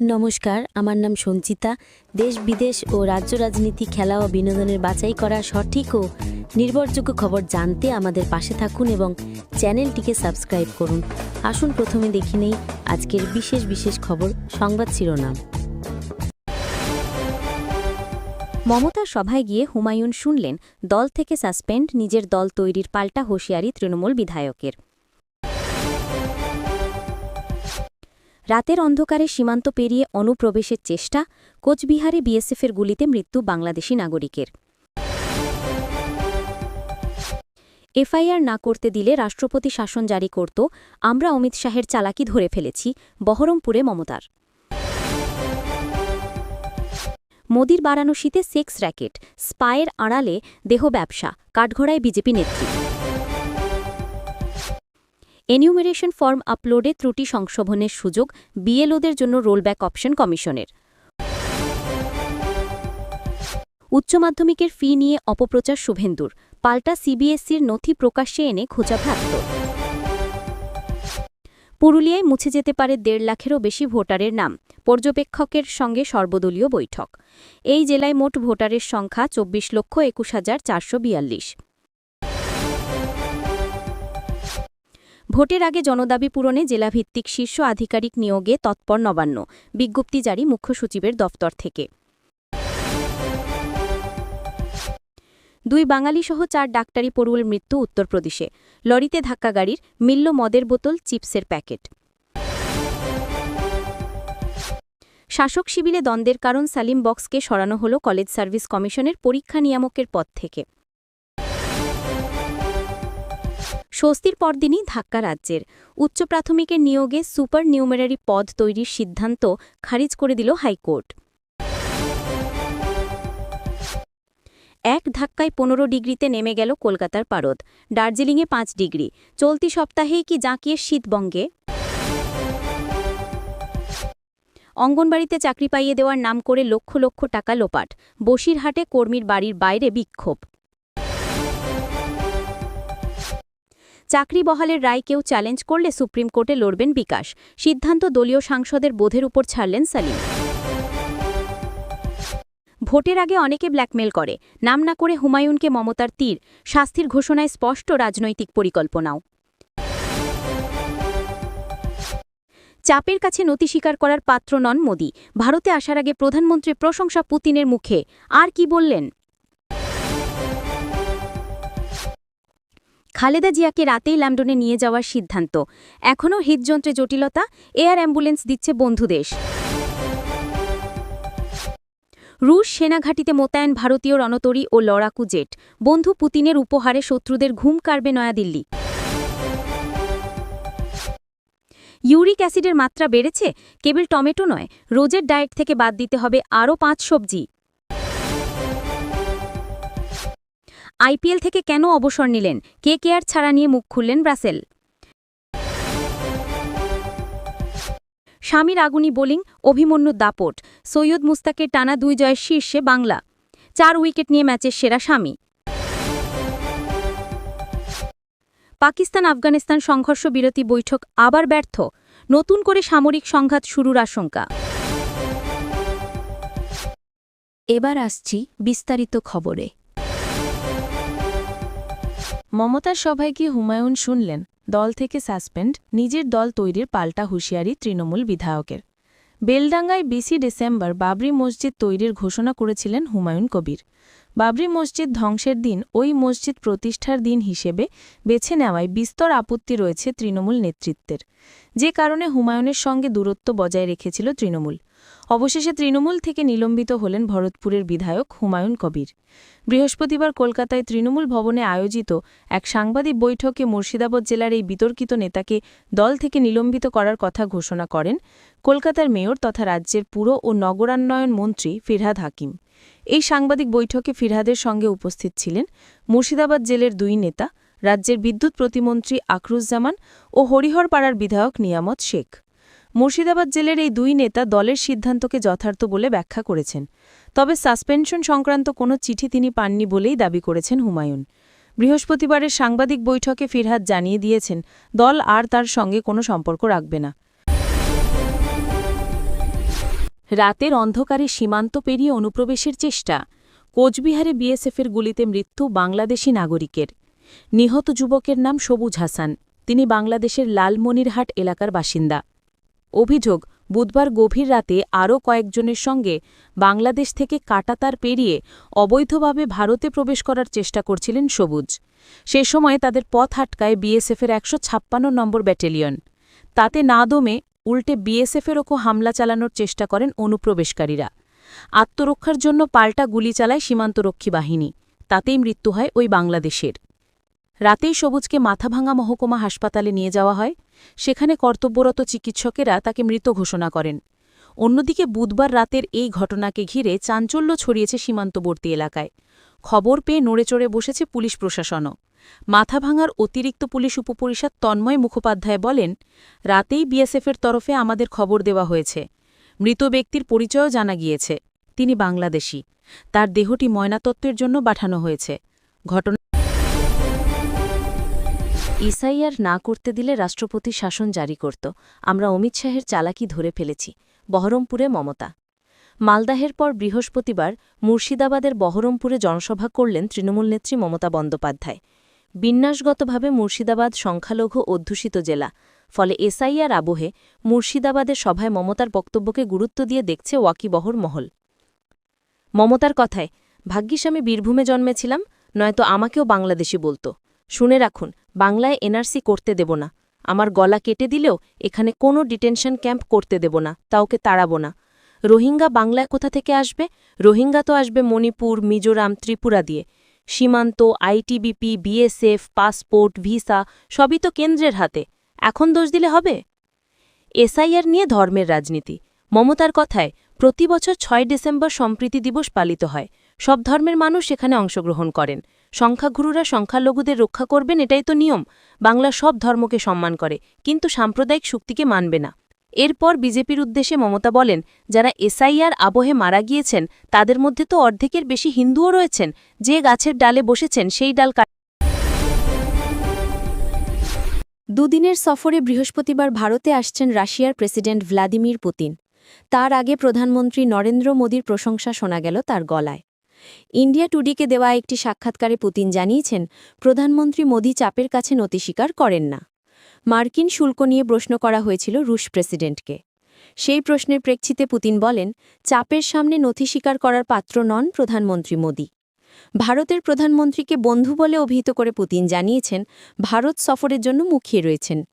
নমস্কার, আমার নাম সঞ্চিতা। দেশ, বিদেশ ও রাজ্য রাজনীতি, খেলা ও বিনোদনের বাছাই করা সঠিক ও নির্ভরযোগ্য খবর জানতে আমাদের পাশে থাকুন এবং চ্যানেলটিকে সাবস্ক্রাইব করুন। আসুন, প্রথমে দেখে নেই আজকের বিশেষ বিশেষ খবর, সংবাদ শিরোনাম। মমতা সভায় গিয়ে হুমায়ুন শুনলেন, দল থেকে সাসপেন্ড, নিজের দল তৈরির পাল্টা হুঁশিয়ারি তৃণমূল বিধায়কের। রাতের অন্ধকারে সীমান্ত পেরিয়ে অনুপ্রবেশের চেষ্টা, কোচবিহারে বিএসএফের গুলিতে মৃত্যু বাংলাদেশি নাগরিকের। এফআইআর না করতে দিলে রাষ্ট্রপতি শাসন জারি করত, আমরা অমিত শাহের চালাকি ধরে ফেলেছি, বহরমপুরে মমতার। মোদির বারাণসীতে সেক্স র্যাকেট, স্পায়ের আড়ালে দেহ ব্যবসা কাঠঘড়ায় বিজেপি নেত্রী। এনিউমেরেশন ফর্ম আপলোডে ত্রুটি সংশোধনের সুযোগ, বিএলওদের জন্য রোলব্যাক অপশন কমিশনের। উচ্চ মাধ্যমিকের ফি নিয়ে অপপ্রচার শুভেন্দুর, পাল্টা সিবিএসসির নথি প্রকাশ্যে এনে খোঁচাভ্রান্ত পুরুলিয়ায় মুছে যেতে পারে দেড় লাখেরও বেশি ভোটারের নাম, পর্যবেক্ষকের সঙ্গে সর্বদলীয় বৈঠক। এই জেলায় মোট ভোটারের সংখ্যা চব্বিশ লক্ষ একুশ হাজার চারশো বিয়াল্লিশ। ভোটের আগে জনদাবি পূরণে জেলাভিত্তিক শীর্ষ আধিকারিক নিয়োগে তৎপর নবান্ন, বিজ্ঞপ্তি জারি মুখ্য সচিবের দফতর থেকে। দুই বাঙালি সহ চার ডাক্তারি পড়ুয়ার মৃত্যু উত্তরপ্রদেশে, লরিতে ধাক্কা গাড়ির মিলল মদের বোতল, চিপসের প্যাকেট। শাসক শিবিরে দ্বন্দ্বের কারণ সালিম বক্সকে সরানো হল কলেজ সার্ভিস কমিশনের পরীক্ষা নিয়ামকের পদ থেকে। স্বস্তির পরদিনই ধাক্কা রাজ্যের। উচ্চ প্রাথমিকের নিয়োগে সুপার নিউমেরারি পদ তৈরির সিদ্ধান্ত খারিজ করে দিল হাইকোর্ট। এক ধাক্কায় পনেরো ডিগ্রিতে নেমে গেল কলকাতার পারদ। দার্জিলিংয়ে পাঁচ ডিগ্রি। চলতি সপ্তাহেই কি জাঁকিয়ে শীতবঙ্গে অঙ্গনবাড়িতে চাকরি পাইয়ে দেওয়ার নাম করে লক্ষ লক্ষ টাকা লোপাট। বসিরহাটে কর্মীর বাড়ির বাইরে বিক্ষোভ। চাকরি বহালের রায় কেউ চ্যালেঞ্জ করলে সুপ্রিম কোর্টে লড়বেন বিকাশ। সিদ্ধান্ত দলীয় সাংসদের বোধের উপর ছাড়লেন সালিম। ভোটের আগে অনেকে ব্ল্যাকমেল করে। নাম না করে হুমায়ুনকে মমতার তীর। শাস্তির ঘোষণায় স্পষ্ট রাজনৈতিক পরিকল্পনাও। চাপের কাছে নতি স্বীকার করার পাত্র নন মোদি। ভারতে আসার আগে প্রধানমন্ত্রী প্রশংসা পুতিনের মুখে। আর কি বললেন? খালেদা জিয়াকে রাতেই ল্যান্ডনে নিয়ে যাওয়ার সিদ্ধান্ত। এখনও হৃদযন্ত্রে জটিলতা, এয়ার অ্যাম্বুলেন্স দিচ্ছে বন্ধুদেশ রুশ সেনাঘাটিতে মোতায়েন ভারতীয় রণতরী ও লড়াকু জেট। বন্ধু পুতিনের উপহারে শত্রুদের ঘুম কাড়বে নয়াদিল্লি। ইউরিক অ্যাসিডের মাত্রা বেড়েছে? কেবল টমেটো নয়, রোজের ডায়েট থেকে বাদ দিতে হবে আরও পাঁচ সবজি। আইপিএল থেকে কেন অবসর নিলেন? কে কেয়ার ছাড়া নিয়ে মুখ খুললেন ব্রাসেল? স্বামীর আগুনি বোলিং, অভিমন্যু দাপট, সৈয়দ মুস্তাকের টানা দুই জয়ের শীর্ষে বাংলা। চার উইকেট নিয়ে ম্যাচের সেরা স্বামী। পাকিস্তান আফগানিস্তান সংঘর্ষ বিরতি বৈঠক আবার ব্যর্থ, নতুন করে সামরিক সংঘাত শুরুর আশঙ্কা। এবার আসছি বিস্তারিত খবরে। মমতার সভায় গিয়ে হুমায়ুন শুনলেন, দল থেকে সাসপেন্ড, নিজের দল তৈরির পাল্টা হুঁশিয়ারি তৃণমূল বিধায়কের। বেলডাঙ্গায় বিসি ডিসেম্বর বাবরি মসজিদ তৈরির ঘোষণা করেছিলেন হুমায়ুন কবির। বাবরি মসজিদ ধ্বংসের দিন ওই মসজিদ প্রতিষ্ঠার দিন হিসেবে বেছে নেওয়ায় বিস্তর আপত্তি রয়েছে তৃণমূল নেতৃত্বের। যে কারণে হুমায়ুনের সঙ্গে দূরত্ব বজায় রেখেছিল তৃণমূল। অবশেষে তৃণমূল থেকে নিলম্বিত হলেন ভরতপুরের বিধায়ক হুমায়ুন কবির। বৃহস্পতিবার কলকাতায় তৃণমূল ভবনে আয়োজিত এক সাংবাদিক বৈঠকে মুর্শিদাবাদ জেলার এই বিতর্কিত নেতাকে দল থেকে নিলম্বিত করার কথা ঘোষণা করেন কলকাতার মেয়র তথা রাজ্যের পুর ও নগরান্বয়ন মন্ত্রী ফিরহাদ হাকিম। এই সাংবাদিক বৈঠকে ফিরহাদের সঙ্গে উপস্থিত ছিলেন মুর্শিদাবাদ জেলের দুই নেতা, রাজ্যের বিদ্যুৎ প্রতিমন্ত্রী আকরুজ্জামান ও হরিহরপাড়ার বিধায়ক নিয়ামত শেখ। মুর্শিদাবাদ জেলের এই দুই নেতা দলের সিদ্ধান্তকে যথার্থ বলে ব্যাখ্যা করেছেন। তবে সাসপেনশন সংক্রান্ত কোনো চিঠি তিনি পাননি বলেই দাবি করেছেন হুমায়ুন। বৃহস্পতিবারের সাংবাদিক বৈঠকে ফিরহাদ জানিয়ে দিয়েছেন, দল আর তার সঙ্গে কোনো সম্পর্ক রাখবে না। রাতের অন্ধকারে সীমান্ত পেরিয়ে অনুপ্রবেশের চেষ্টা। কোচবিহারে বিএসএফের গুলিতে মৃত্যু বাংলাদেশি নাগরিকের। নিহত যুবকের নাম সবুজ হাসান। তিনি বাংলাদেশের লালমনিরহাট এলাকার বাসিন্দা। অভিযোগ, বুধবার গভীর রাতে আরও কয়েকজনের সঙ্গে বাংলাদেশ থেকে কাটাতার পেরিয়ে অবৈধভাবে ভারতে প্রবেশ করার চেষ্টা করছিলেন সবুজ। সে সময় তাদের পথ আটকায় বিএসএফের একশো ছাপ্পান্ন নম্বর ব্যাটালিয়ন। তাতে না দমে উল্টে বিএসএফের ওপর হামলা চালানোর চেষ্টা করেন অনুপ্রবেশকারীরা। আত্মরক্ষার জন্য পাল্টা গুলি চালায় সীমান্তরক্ষী বাহিনী। তাতেই মৃত্যু হয় ওই বাংলাদেশের। রাতেই সবুজকে মাথাভাঙা মহকুমা হাসপাতালে নিয়ে যাওয়া হয়। সেখানে কর্তব্যরত চিকিৎসকেরা তাকে মৃত ঘোষণা করেন। অন্যদিকে বুধবার রাতের এই ঘটনাকে ঘিরে চাঞ্চল্য ছড়িয়েছে সীমান্তবর্তী এলাকায়। খবর পেয়ে নড়েচড়ে বসেছে পুলিশ প্রশাসনও। মাথাভাঙার অতিরিক্ত পুলিশ উপপরিষদ তন্ময় মুখোপাধ্যায় বলেন, রাতেই বিএসএফের তরফে আমাদের খবর দেওয়া হয়েছে। মৃত ব্যক্তির পরিচয়ও জানা গিয়েছে। তিনি বাংলাদেশি। তার দেহটি ময়নাতত্ত্বের জন্য পাঠানো হয়েছে। ঘটনা ইসাইয়ার না করতে দিলে রাষ্ট্রপতি শাসন জারি করত। আমরা অমিত শাহের চালাকি ধরে ফেলেছি। বহরমপুরে মমতা। মালদাহের পর বৃহস্পতিবার মুর্শিদাবাদের বহরমপুরে জনসভা করলেন তৃণমূল নেত্রী মমতা বন্দ্যোপাধ্যায়। বিন্যাসগতভাবে মুর্শিদাবাদ সংখ্যালঘু অধ্যুষিত জেলা। ফলে এসআইআর আবহে মুর্শিদাবাদের সভায় মমতার বক্তব্যকে গুরুত্ব দিয়ে দেখছে ওয়াকিবহর মহল। মমতার কথায়, ভাগ্যিস আমি বীরভূমে জন্মেছিলাম, নয়তো আমাকেও বাংলাদেশি বলতো। শুনে রাখুন বাংলায় এনআরসি করতে দেব না। আমার গলা কেটে দিলেও এখানে কোনো ডিটেনশন ক্যাম্প করতে দেব না তা ওকে তাড়াব না। রোহিঙ্গা বাংলায় কোথা থেকে আসবে? রোহিঙ্গা তো আসবে মণিপুর, মিজোরাম, ত্রিপুরা দিয়ে। সীমান্ত, আইটিবিপি, বিএসএফ, পাসপোর্ট, ভিসা, সবই তো কেন্দ্রের হাতে। এখন দোষ দিলে হবে? এসআইআর নিয়ে ধর্মের রাজনীতি। মমতার কথায়, প্রতি বছর ছয় ডিসেম্বর সম্প্রীতি দিবস পালিত হয়। সব ধর্মের মানুষ এখানে অংশগ্রহণ করেন। সংখ্যাগুরুরা সংখ্যালঘুদের রক্ষা করবেন, এটাই তো নিয়ম। বাংলা সব ধর্মকে সম্মান করে, কিন্তু সাম্প্রদায়িক শক্তিকে মানবে না। এরপর বিজেপির উদ্দেশ্যে মমতা বলেন, যারা এসআইআর আবহে মারা গিয়েছেন, তাদের মধ্যে তো অর্ধেকের বেশি হিন্দুও রয়েছেন, যে গাছের ডালে বসেছেন, সেই ডাল দুদিনের সফরে বৃহস্পতিবার ভারতে আসছেন রাশিয়ার প্রেসিডেন্ট ভ্লাদিমির পুতিন। তার আগে প্রধানমন্ত্রী নরেন্দ্র মোদীর প্রশংসা শোনা গেল তার গলায়। ইন্ডিয়া টুডিকে দেওয়া একটি সাক্ষাৎকারে পুতিন জানিয়েছেন, প্রধানমন্ত্রী মোদী চাপের কাছে নতি স্বীকার করেন না। মার্কিন শুল্ক নিয়ে প্রশ্ন করা হয়েছিল রুশ প্রেসিডেন্টকে। সেই প্রশ্নের প্রেক্ষিতে পুতিন বলেন, চাপের সামনে নথি স্বীকার করার পাত্র নন প্রধানমন্ত্রী মোদী। ভারতের প্রধানমন্ত্রীকে বন্ধু বলে অভিহিত করে পুতিন জানিয়েছেন, ভারত সফরের জন্য মুখিয়ে রয়েছেন।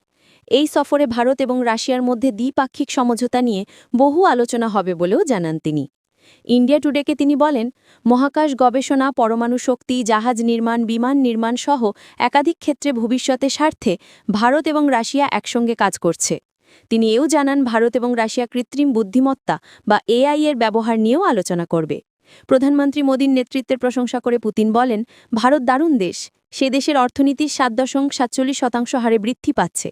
এই সফরে ভারত এবং রাশিয়ার মধ্যে দ্বিপাক্ষিক সমঝোতা নিয়ে বহু আলোচনা হবে বলেও জানান তিনি। ইন্ডিয়া টুডেকে তিনি বলেন, মহাকাশ গবেষণা, পরমাণু শক্তি, জাহাজ নির্মাণ, বিমান নির্মাণ সহ একাধিক ক্ষেত্রে ভবিষ্যতে স্বার্থে ভারত এবং রাশিয়া একসঙ্গে কাজ করছে। তিনি এও জানান, ভারত এবং রাশিয়া কৃত্রিম বুদ্ধিমত্তা বা এআই এর ব্যবহার নিয়েও আলোচনা করবে। প্রধানমন্ত্রী মোদীর নেতৃত্বের প্রশংসা করে পুতিন বলেন, ভারত দারুণ দেশ। সে দেশের অর্থনীতির সাত দশমিক সাতচল্লিশ শতাংশ হারে বৃদ্ধি পাচ্ছে।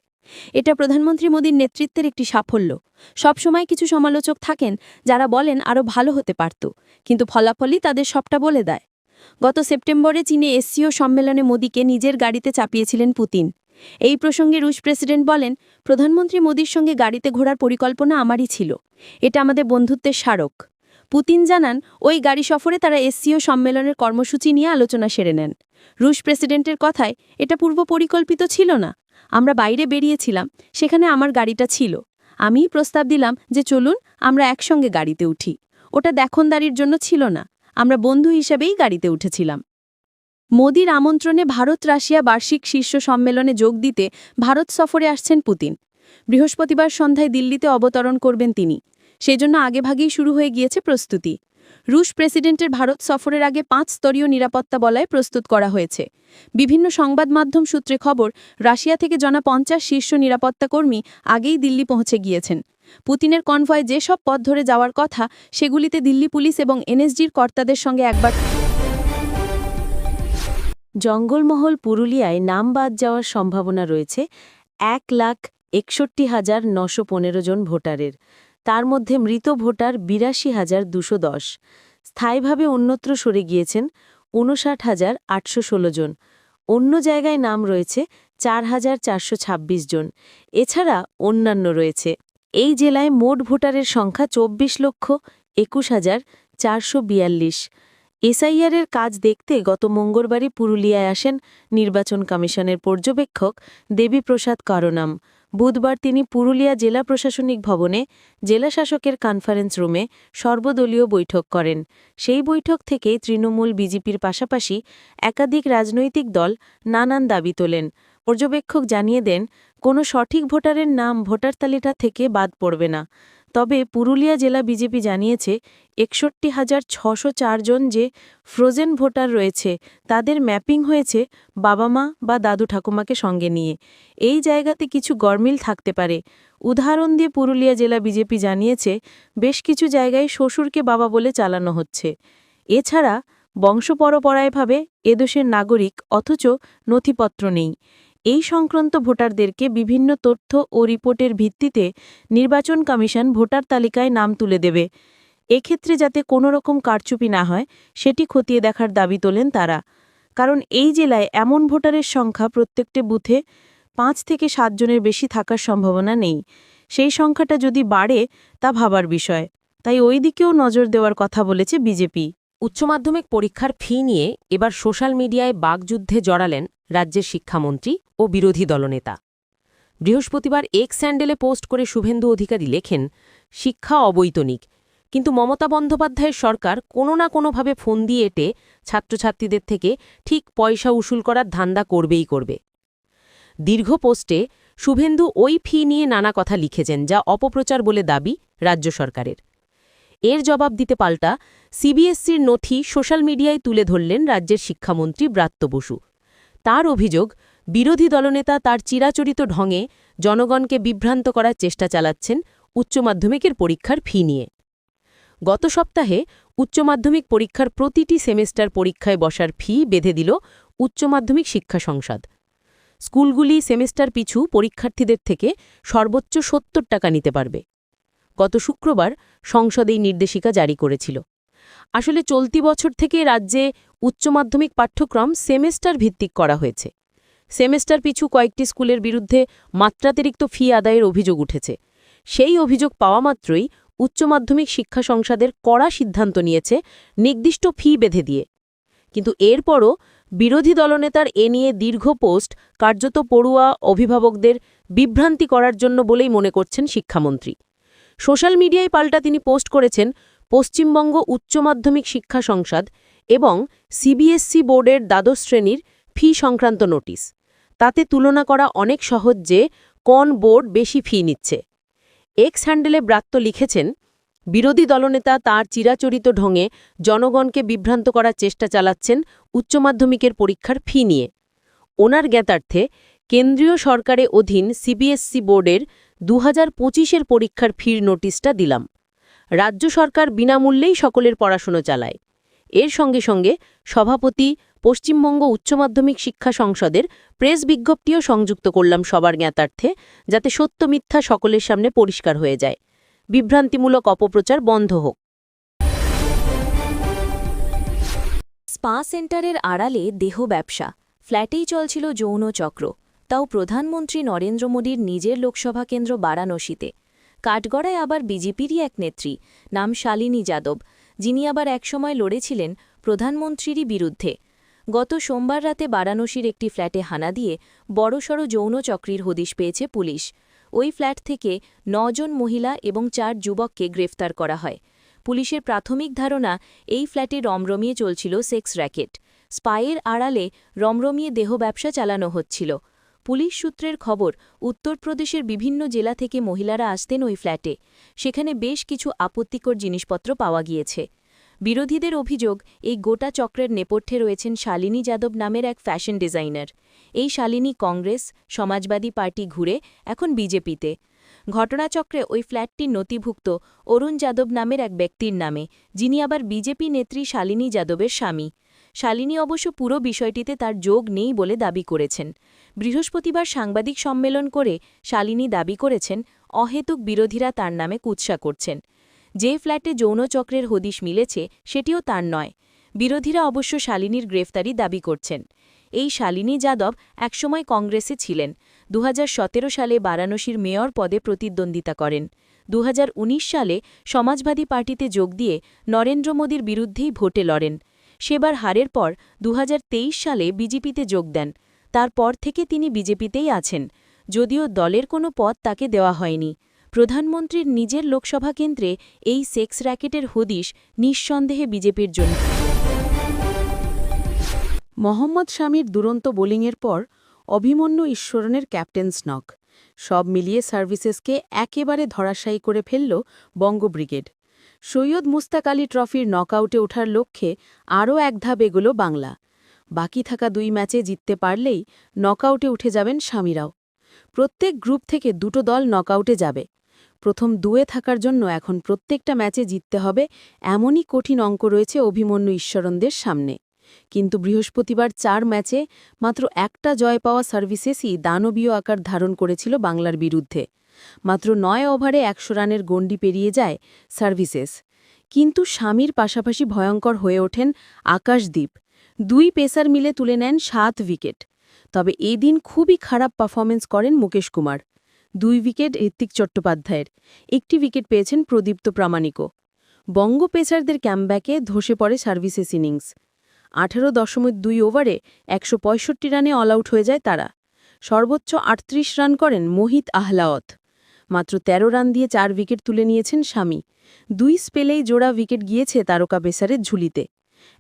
এটা প্রধানমন্ত্রী মোদীর নেতৃত্বের একটি সাফল্য। সবসময় কিছু সমালোচক থাকেন যারা বলেন আরও ভালো হতে পারত, কিন্তু ফলাফলই তাদের সবটা বলে দেয়। গত সেপ্টেম্বরে চীনে এসসিও সম্মেলনে মোদীকে নিজের গাড়িতে চাপিয়েছিলেন পুতিন। এই প্রসঙ্গে রুশ প্রেসিডেন্ট বলেন, প্রধানমন্ত্রী মোদীর সঙ্গে গাড়িতে ঘোরার পরিকল্পনা আমারই ছিল। এটা আমাদের বন্ধুত্বের স্মারক। পুতিন জানান, ওই গাড়ি সফরে তারা এসসিও সম্মেলনের কর্মসূচি নিয়ে আলোচনা সেরে নেন। রুশ প্রেসিডেন্টের কথায়, এটা পূর্ব পরিকল্পিত ছিল না। আমরা বাইরে বেরিয়েছিলাম, সেখানে আমার গাড়িটা ছিল। আমিই প্রস্তাব দিলাম যে চলুন আমরা একসঙ্গে গাড়িতে উঠি। ওটা দেখনদারির জন্য ছিল না, আমরা বন্ধু হিসেবেই গাড়িতে উঠেছিলাম। মোদির আমন্ত্রণে ভারত রাশিয়া বার্ষিক শীর্ষ সম্মেলনে যোগ দিতে ভারত সফরে আসছেন পুতিন। বৃহস্পতিবার সন্ধ্যায় দিল্লিতে অবতরণ করবেন তিনি। সেজন্য আগেভাগেই শুরু হয়ে গিয়েছে প্রস্তুতি। রুশ প্রেসিডেন্টের ভারত সফরের আগে পাঁচ স্তরীয় নিরাপত্তা বলয় প্রস্তুত করা হয়েছে। বিভিন্ন সংবাদ মাধ্যম সূত্রে খবর, রাশিয়া থেকে জনা পঞ্চাশ শীর্ষ নিরাপত্তা কর্মী আগেই দিল্লি পৌঁছে গিয়েছেন। পুতিনের কনভয় যেসব পথ ধরে যাওয়ার কথা, সেগুলিতে দিল্লি পুলিশ এবং এনএসজির কর্তাদের সঙ্গে একবার জঙ্গলমহল পুরুলিয়ায় নাম বাদ যাওয়ার সম্ভাবনা রয়েছে এক লাখ একষট্টি হাজার নশো পনেরো জন ভোটারের। তার মধ্যে মৃত ভোটার বিরাশি হাজার দুশো দশ। স্থায়ীভাবে অন্যত্র সরে গিয়েছেন উনষাট হাজার আটশো ষোলো জন। অন্য জায়গায় নাম রয়েছে চার হাজার চারশো ছাব্বিশ জন। এছাড়া অন্যান্য রয়েছে। এই জেলায় মোট ভোটারের সংখ্যা চব্বিশ লক্ষ একুশ হাজার চারশো বিয়াল্লিশ। এসআইআরের কাজ দেখতে গত মঙ্গলবারই পুরুলিয়ায় আসেন নির্বাচন কমিশনের পর্যবেক্ষক দেবীপ্রসাদ কারনাম। বুধবার তিনি পুরুলিয়া জেলা প্রশাসনিক ভবনে জেলা শাসকের কনফারেন্স রুমে সর্বদলীয় বৈঠক করেন। সেই বৈঠক থেকে তৃণমূল বিজেপির পাশাপাশি একাধিক রাজনৈতিক দল নানান দাবি তোলেন। পর্যবেক্ষক জানিয়ে দেন, কোনো সঠিক ভোটারের নাম ভোটার তালিকা থেকে বাদ পড়বে না। তবে পুরুলিয়া জেলা বিজেপি জানিয়েছে, একষট্টি হাজার ছশো জন যে ফ্রোজেন ভোটার রয়েছে, তাদের ম্যাপিং হয়েছে বাবা মা বা দাদু ঠাকুমাকে সঙ্গে নিয়ে। এই জায়গাতে কিছু গরমিল থাকতে পারে। উদাহরণ দিয়ে পুরুলিয়া জেলা বিজেপি জানিয়েছে, বেশ কিছু জায়গায় শ্বশুরকে বাবা বলে চালানো হচ্ছে। এছাড়া বংশপরপরায়ভাবে এদেশের নাগরিক অথচ নথিপত্র নেই। এই সংক্রান্ত ভোটারদেরকে বিভিন্ন তথ্য ও রিপোর্টের ভিত্তিতে নির্বাচন কমিশন ভোটার তালিকায় নাম তুলে দেবে। এক্ষেত্রে যাতে কোনো রকম কারচুপি না হয়, সেটি খতিয়ে দেখার দাবি তোলেন তারা। কারণ এই জেলায় এমন ভোটারের সংখ্যা প্রত্যেকটি বুথে পাঁচ থেকে সাতজনের বেশি থাকার সম্ভাবনা নেই। সেই সংখ্যাটা যদি বাড়ে, তা ভাবার বিষয়। তাই ওই দিকেও নজর দেওয়ার কথা বলেছে বিজেপি। উচ্চ মাধ্যমিক পরীক্ষার ফি নিয়ে এবার সোশ্যাল মিডিয়ায় বাগযুদ্ধে জড়ালেন রাজ্যের শিক্ষামন্ত্রী ও বিরোধী দলনেতা। বৃহস্পতিবার এক্স স্যান্ডেলে পোস্ট করে শুভেন্দু অধিকারী লেখেন, শিক্ষা অবৈতনিক, কিন্তু মমতা বন্দ্যোপাধ্যায়ের সরকার কোনো না কোনোভাবে ফোন দিয়ে এটে ছাত্রছাত্রীদের থেকে ঠিক পয়সা উসুল করার ধান্দা করবেই করবে। দীর্ঘ পোস্টে শুভেন্দু ওই ফি নিয়ে নানা কথা লিখেছেন, যা অপপ্রচার বলে দাবি রাজ্য সরকারের। এর জবাব দিতে পাল্টা সিবিএসসির নথি সোশ্যাল মিডিয়ায় তুলে ধরলেন রাজ্যের শিক্ষামন্ত্রী ব্রাত্য বসু। তার অভিযোগ, বিরোধী দলনেতা তার চিরাচরিত ঢঙে জনগণকে বিভ্রান্ত করার চেষ্টা চালাচ্ছেন উচ্চ মাধ্যমিকের পরীক্ষার ফি নিয়ে। গত সপ্তাহে উচ্চ মাধ্যমিক পরীক্ষার প্রতিটি সেমেস্টার পরীক্ষায় বসার ফি বেঁধে দিল উচ্চ মাধ্যমিক শিক্ষা সংসদ। স্কুলগুলি সেমেস্টার পিছু পরীক্ষার্থীদের থেকে সর্বোচ্চ সত্তর টাকা নিতে পারবে। গত শুক্রবার সংসদ এই নির্দেশিকা জারি করেছিল। আসলে চলতি বছর থেকে রাজ্যে উচ্চ মাধ্যমিক পাঠ্যক্রম সেমেস্টার ভিত্তিক করা হয়েছে। সেমেস্টার পিছু কয়েকটি স্কুলের বিরুদ্ধে মাত্রাতিরিক্ত ফি আদায়ের অভিযোগ উঠেছে। সেই অভিযোগ পাওয়া মাত্রই উচ্চ মাধ্যমিক শিক্ষা সংসদের কড়া সিদ্ধান্ত নিয়েছে নির্দিষ্ট ফি বেঁধে দিয়ে। কিন্তু এরপরও বিরোধী দলনেতার এ নিয়ে দীর্ঘ পোস্ট কার্যত পড়ুয়া অভিভাবকদের বিভ্রান্তি করার জন্য বলেই মনে করছেন শিক্ষামন্ত্রী। সোশ্যাল মিডিয়ায় পাল্টা তিনি পোস্ট করেছেন পশ্চিমবঙ্গ উচ্চ মাধ্যমিক শিক্ষা সংসদ এবং সিবিএসসি বোর্ডের দ্বাদশ শ্রেণির ফি সংক্রান্ত নোটিশ। তাতে তুলনা করা অনেক সহজ যে কোন বোর্ড বেশি ফি নিচ্ছে। এক্স হ্যান্ডেলে ব্রাত্য লিখেছেন, বিরোধী দলনেতা তার চিরাচরিত ঢঙে জনগণকে বিভ্রান্ত করার চেষ্টা চালাচ্ছেন উচ্চ মাধ্যমিকের পরীক্ষার ফি নিয়ে। ওনার জ্ঞাতার্থে কেন্দ্রীয় সরকারে অধীন সিবিএসসি বোর্ডের দু হাজার পঁচিশের পরীক্ষার ফির নোটিশটা দিলাম। রাজ্য সরকার বিনামূল্যেই সকলের পড়াশুনো চালায়। এর সঙ্গে সঙ্গে সভাপতি, পশ্চিমবঙ্গ উচ্চ মাধ্যমিক শিক্ষা সংসদের প্রেস বিজ্ঞপ্তিও সংযুক্ত করলাম সবার জ্ঞাতার্থে, যাতে সত্য মিথ্যা সকলের সামনে পরিষ্কার হয়ে যায়। বিভ্রান্তিমূলক অপপ্রচার বন্ধ হোক। স্পা সেন্টারের আড়ালে দেহ ব্যবসা। ফ্ল্যাটেই চলছিল যৌন চক্র। তাও প্রধানমন্ত্রী নরেন্দ্র মোদীর নিজের লোকসভা কেন্দ্র বারাণসীতে। কাঠগড়ায় আবার বিজেপিরই এক নেত্রী, নাম শালিনী যাদব, যিনি আবার একসময় লড়েছিলেন প্রধানমন্ত্রীরই বিরুদ্ধে। গত সোমবার রাতে বারাণসীর একটি ফ্ল্যাটে হানা দিয়ে বড়সড় যৌন চক্রীর হদিশ পেয়েছে পুলিশ। ওই ফ্ল্যাট থেকে নজন মহিলা এবং চার যুবককে গ্রেফতার করা হয়। পুলিশের প্রাথমিক ধারণা, এই ফ্ল্যাটে রমরমিয়ে চলছিল সেক্স র্যাকেট। স্পাইয়ের আড়ালে রমরমিয়ে দেহ ব্যবসা চালানো হচ্ছিল। পুলিশ সূত্রের খবর, উত্তরপ্রদেশের বিভিন্ন জেলা থেকে মহিলারা আসতেন ওই ফ্ল্যাটে। সেখানে বেশ কিছু আপত্তিকর জিনিসপত্র পাওয়া গিয়েছে। বিরোধীদের অভিযোগ, এই গোটা চক্রের নেপথ্যে রয়েছেন শালিনী যাদব নামের এক ফ্যাশন ডিজাইনার। এই শালিনী কংগ্রেস, সমাজবাদী পার্টি ঘুরে, এখন বিজেপিতে। ঘটনাচক্রে ওই ফ্ল্যাটটি নথিভুক্ত অরুণ যাদব নামের এক ব্যক্তির নামে, যিনি আবার বিজেপি নেত্রী শালিনী যাদবের স্বামী। শালিনী অবশ্য পুরো বিষয়টিতে তার যোগ নেই বলে দাবি করেছেন। বৃহস্পতিবার সাংবাদিক সম্মেলন করে শালিনী দাবি করেছেন, অহেতুক বিরোধীরা তার নামে কুৎসা করছেন। যে ফ্ল্যাটে যৌনচক্রের হদিশ মিলেছে, সেটিও তার নয়। বিরোধীরা অবশ্য শালিনীর গ্রেফতারি দাবি করছেন। এই শালিনী যাদব একসময় কংগ্রেসে ছিলেন। দু হাজার সতেরো সালে বারাণসীর মেয়র পদে প্রতিদ্বন্দ্বিতা করেন। দু হাজার উনিশ সালে সমাজবাদী পার্টিতে যোগ দিয়ে নরেন্দ্র মোদীর বিরুদ্ধেই ভোটে লড়েন। সেবার হারের পর দু হাজার তেইশ সালে বিজেপিতে যোগ দেন। তারপর থেকে তিনি বিজেপিতেই আছেন। যদিও দলের কোনো পদ তাকে দেওয়া হয়নি। প্রধানমন্ত্রীর নিজের লোকসভা কেন্দ্রে এই সেক্স র্যাকেটের হদিশ নিঃসন্দেহে বিজেপির জন্য। মোহাম্মদ শামির দুরন্ত বোলিংয়ের পর অভিমন্যু ঈশ্বরনের ক্যাপ্টেন্স নক সব মিলিয়ে সার্ভিসেসকে একেবারে ধরাশায়ী করে ফেলল বঙ্গ ব্রিগেড। সৈয়দ মুস্তাক আলী ট্রফির নকআউটে ওঠার লক্ষ্যে আরও এক ধাপ এগোলো বাংলা। বাকি থাকা দুই ম্যাচে জিততে পারলেই নকআউটে উঠে যাবেন স্বামীরাও। প্রত্যেক গ্রুপ থেকে দুটো দল নকআউটে যাবে। প্রথম দুয়ে থাকার জন্য এখন প্রত্যেকটা ম্যাচে জিততে হবে এমনই কঠিন অঙ্ক রয়েছে অভিমন্যু ঈশ্বরনদের সামনে। কিন্তু বৃহস্পতিবার চার ম্যাচে মাত্র একটা জয় পাওয়া সার্ভিসেসই দানবীয় আকার ধারণ করেছিল বাংলার বিরুদ্ধে। মাত্র নয় ওভারে একশো রানের গণ্ডি পেরিয়ে যায় সার্ভিসেস। কিন্তু স্বামীর পাশাপাশি ভয়ঙ্কর হয়ে ওঠেন আকাশদ্বীপ দুই পেসার মিলে তুলে নেন সাত উইকেট। তবে এদিন খুবই খারাপ পারফরমেন্স করেন মুকেশ কুমার। দুই উইকেট ঋত্বিক চট্টোপাধ্যায়ের। একটি উইকেট পেয়েছেন প্রদীপ্ত প্রামাণিকও। বঙ্গ পেসারদের ক্যাম্পব্যাকে ধসে পড়ে সার্ভিসেস ইনিংস। আঠেরো দশমিক দুই ওভারে একশো পঁয়ষট্টি রানে অল আউট হয়ে যায় তারা। সর্বোচ্চ আটত্রিশ রান করেন মোহিত আহলাওত মাত্র ১৩ রান দিয়ে চার উইকেট তুলে নিয়েছেন স্বামী দুই স্পেলেই জোড়া উইকেট গিয়েছে তারকা বেসারের ঝুলিতে।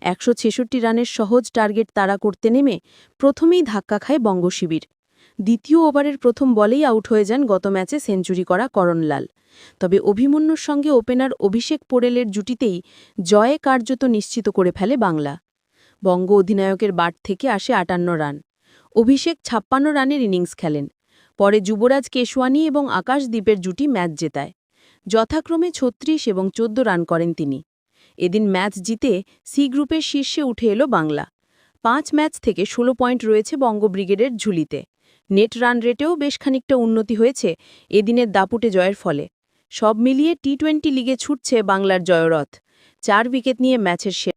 একশো ছেষট্টি রানের সহজ টার্গেট তাড়া করতে নেমে প্রথমেই ধাক্কা খায় বঙ্গশিবির দ্বিতীয় ওভারের প্রথম বলেই আউট হয়ে যান গত ম্যাচে সেঞ্চুরি করা করণলাল। তবে অভিমন্যুর সঙ্গে ওপেনার অভিষেক পোড়েলের জুটিতেই জয়ে কার্যত নিশ্চিত করে ফেলে বাংলা। বঙ্গ অধিনায়কের বাট থেকে আসে আটান্ন রান। অভিষেক ছাপ্পান্ন রানের ইনিংস খেলেন। পরে যুবরাজ কেশওয়ানি এবং আকাশদ্বীপের জুটি ম্যাচ জেতায়। যথাক্রমে ছত্রিশ এবং চোদ্দ রান করেন তিনি। এদিন ম্যাচ জিতে সি গ্রুপের শীর্ষে উঠে এলো বাংলা। পাঁচ ম্যাচ থেকে ১৬ পয়েন্ট রয়েছে বঙ্গ ব্রিগেডের ঝুলিতে। নেট রান রেটেও বেশ খানিকটা উন্নতি হয়েছে এদিনের দাপুটে জয়ের ফলে। সব মিলিয়ে টি টোয়েন্টি লিগে ছুটছে বাংলার জয়রথ। চার উইকেট নিয়ে ম্যাচের শেষ